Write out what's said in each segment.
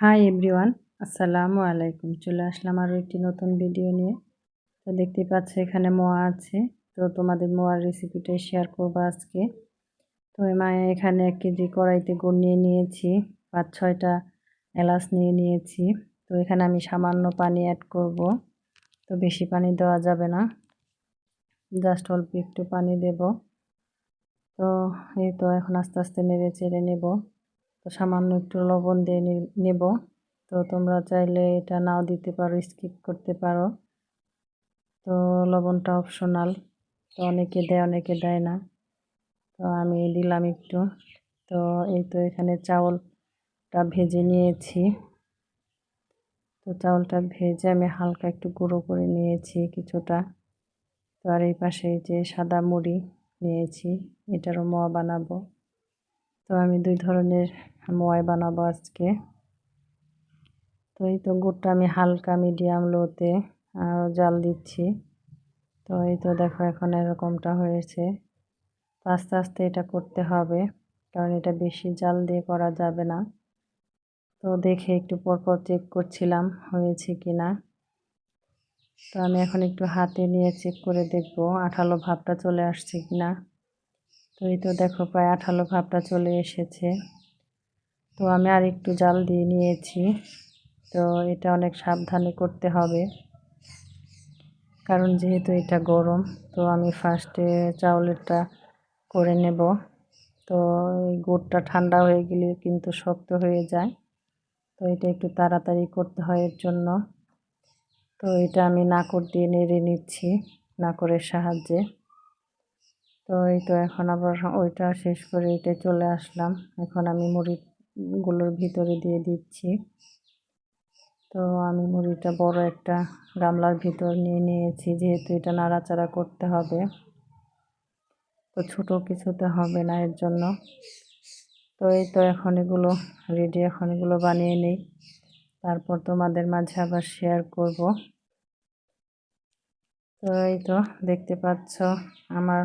Hi everyone আসসালামু আলাইকুম। চলে আসলাম আরও একটি নতুন ভিডিও নিয়ে। তো দেখতে পাচ্ছ এখানে মোয়া আছে। তো তোমাদের মোয়ার রেসিপিটাই শেয়ার করব আজকে। তো মায়ে এখানে এক কেজি কড়াইতে গুড় নিয়ে নিয়েছি, পাঁচ ছয়টা এলাচ নিয়ে নিয়েছি। তো এখানে আমি সামান্য পানি অ্যাড করব। তো বেশি পানি দেওয়া যাবে না। জাস্ট অল্প একটু পানি দেব। তো এই তো এখন আস্তে আস্তে নেড়ে চেড়ে নেব। তো সামান্য একটু লবণ দিয়ে নেব। তো তোমরা চাইলে এটা নাও দিতে পারো, স্কিপ করতে পারো। তো লবণটা অপশনাল। তো অনেকে দেয় অনেকে দেয় না। তো আমি দিলাম একটু। তো এই তো এখানে চাউলটা ভেজে নিয়েছি। তো চাউলটা ভেজে আমি হালকা একটু গুঁড়ো করে নিয়েছি কিছুটা। তো আর এই পাশে যে সাদা মুড়ি নিয়েছি, এটারও মোয়া বানাবো। তো আমি দুই ধরনের মোয়াই বানাবো আজকে। তো এই তো গুড়টা আমি হালকা মিডিয়াম লোতে জাল দিচ্ছি। তো এই তো দেখো এখন এরকমটা হয়েছে। তো আস্তে আস্তে এটা করতে হবে, কারণ এটা বেশি জাল দিয়ে করা যাবে না। তো দেখে একটু পরপর চেক করছিলাম হয়েছে কি না তো আমি এখন একটু হাতে নিয়ে চেক করে দেখব আঠালো ভাবটা চলে আসছে কি না তো এই তো দেখো প্রায় আঠালো ভাবটা চলে এসেছে। তো আমি আর একটু জাল দিয়ে নিয়েছি। তো এটা অনেক সাবধানে করতে হবে। কারণ যেহেতু এটা গরম, তো আমি ফার্স্টে চাউলেরটা করে নেব। তো এই গুড়টা ঠান্ডা হয়ে গেলে কিন্তু শক্ত হয়ে যায়। তো এটা একটু তাড়াতাড়ি করতে হয় এর জন্য। তো এটা আমি নাকর দিয়ে নেড়ে নিচ্ছি, নাকরের সাহায্যে। তো এই তো এখন আবার ওইটা শেষ করে এটা চলে আসলাম। এখন আমি মুড়িগুলোর ভিতরে দিয়ে দিচ্ছি। তো আমি মুড়িটা বড় একটা গামলার ভিতর নিয়ে নিয়েছি, যেহেতু এটা নাড়াচাড়া করতে হবে। তো ছোটো কিছুতে হবে না এর জন্য। তো এই তো এখন এগুলো রেডি এখন এগুলো বানিয়ে নিই। তারপর তোমাদের মাঝে আবার শেয়ার করব। তো এই তো দেখতে পাচ্ছ, আমার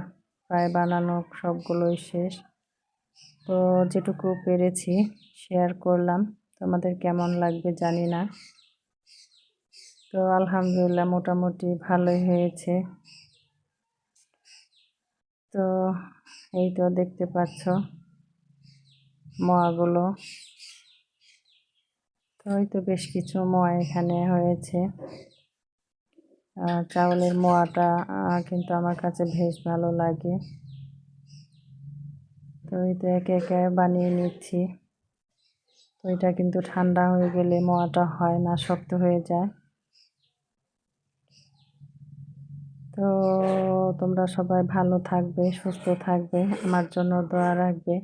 প্রায় বানানো সবগুলোই শেষ। তো যেটুকু পেরেছি শেয়ার করলাম। তোমাদের কেমন লাগবে জানি না। তো আলহামদুলিল্লাহ মোটামুটি ভালোই হয়েছে। তো এই তো দেখতে পাচ্ছ মোয়াগুলো। তো ওই তো বেশ কিছু মোয়া এখানে হয়েছে। চাউলের মোয়াটা কিন্তু আমার কাছে বেশ ভালো লাগে। তো তো একে একে বানিয়ে নিচ্ছি। তো এটা কিন্তু ঠান্ডা হয়ে গেলে মোয়াটা হয় না, শক্ত হয়ে যায়। তো তোমরা সবাই ভালো থাকবে, সুস্থ থাকবে, আমার জন্য দোয়া রাখবে।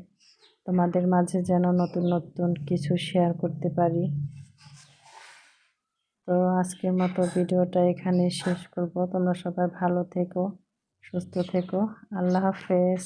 তোমাদের মাঝে যেন নতুন নতুন কিছু শেয়ার করতে পারি। তো আজকের মতো ভিডিওটা এখানে শেষ করব। তোমরা সবাই ভালো থেকো, সুস্থ থেকো। আল্লাহ হাফেজ।